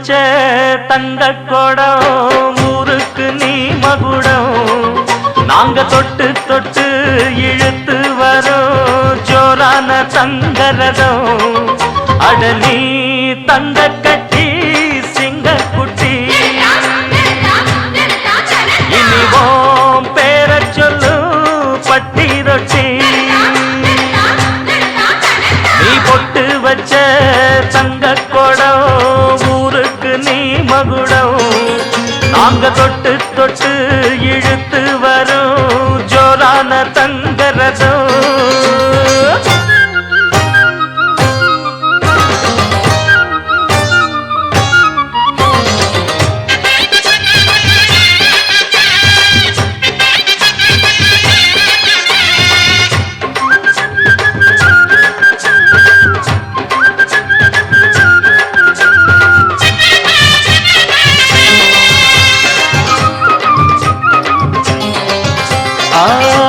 வச்ச தங்க கொடம் ஊருக்கு நீ மகுடம். நாங்க தொட்டு தொட்டு இழுத்து வரோம் ஜோரான தங்கரதம் அட நீ தங்க கட்ட நாங்க தொட்டு தொட்டு இழுத்து வரும் ஜோரான தங்கரதம்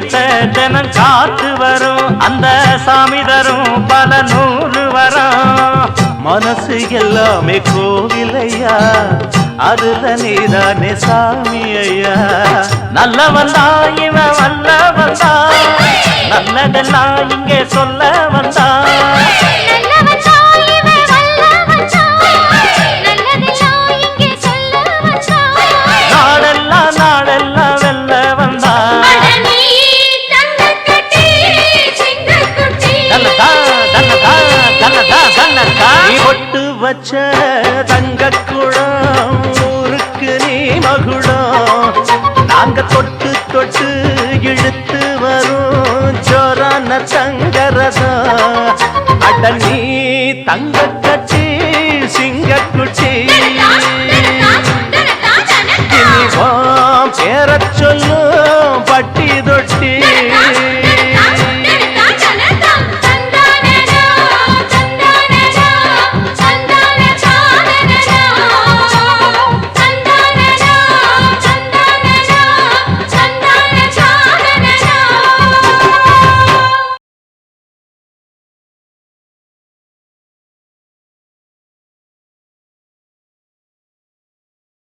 சத்தியத்தை ஜனம் காத்து வரும். அந்த சாமி தரும் பல நூறு வரும். மனசு எல்லாமே கோவிலையா? அதுல நீதானே சாமி ஐயா? நல்ல வந்தா இவன் வல்ல வந்தா நல்லதெல்லாம் இங்கே சொல்ல வச்ச தங்க குடம் ஊருக்கு நீ மகுடம். நாங்க தொட்டு தொட்டு இழுத்து வரும் ஜோரான தங்கரதா அட நீ தங்க கட்டி